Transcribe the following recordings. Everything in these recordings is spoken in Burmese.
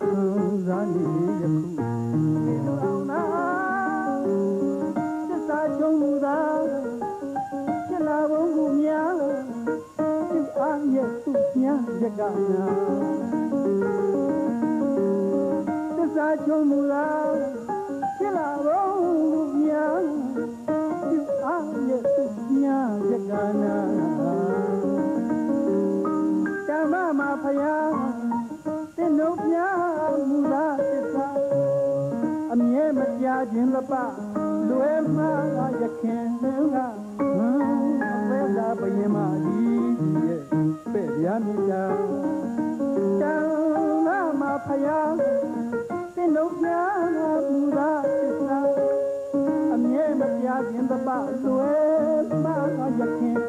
ဇာတိယခုဒီလိုအောင်သာသစ္စာချုံမူသာဖြစ်လာဘုံကူများဒီအားရဲ့သူများရကနာသစ္စာချုံမူသာဖြစ်လာဘုံကူများ မပြခြင်းလပလွယ်မှာရခင်ကဟမ်အပဲသာဘယင်မကြီးရဲ့ပဲ့ပြမြတာတန်လာမဖယားတင်တို့ပြမူလားသစ္စာအမြဲမပြခြင်းလပလွယ်မှာရခင်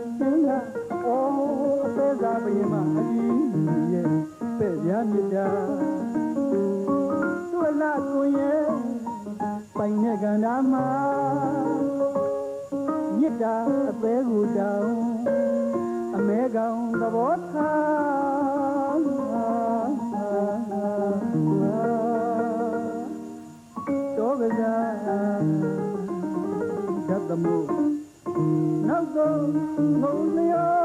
ပိုင်တဲ့ကန္တာမှာမြစ်တာအသေးကိုတောင်းအမဲကောင်သဘောထားတောကစားဓာတ်သမှုနောက်ဆုံးငုံလျော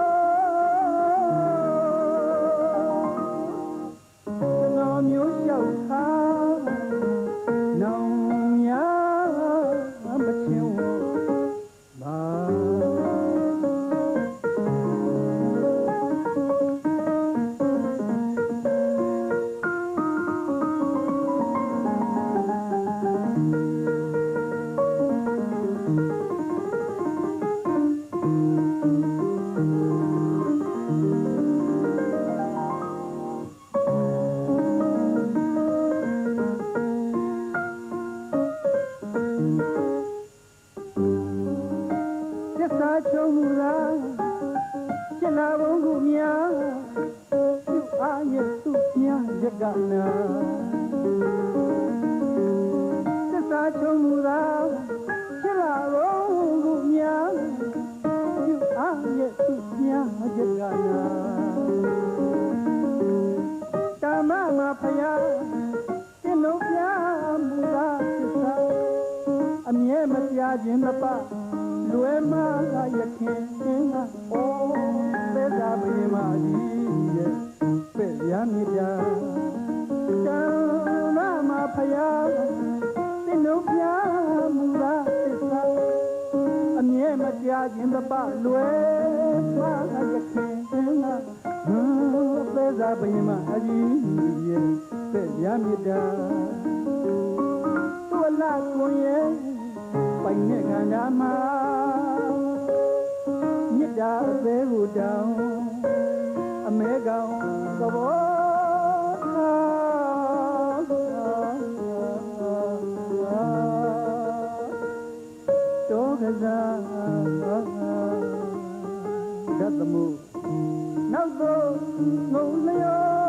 မပြခြင်းမပလွယ်မလာရခင်ကအိုးပဲသာပင်မကြီးရဲ့ပဲ့ရမြစ်တာတန်လာမဖယားတင်တို့ပြမူလားသစ္စာအမြဲမပြခြင်းမပလွယ်မလာရခင်ကဟမ်ပဲသာပင်မကြီးရဲ့ပဲ့ရမြစ်တာ ပိုင်နဲ့ခန္ဓာမှာမြစ်တာအသေးကိုတောင်းအမဲကောင်သဘောတောကစားဓာတ်သမှုနောက်တော့ငုံလျော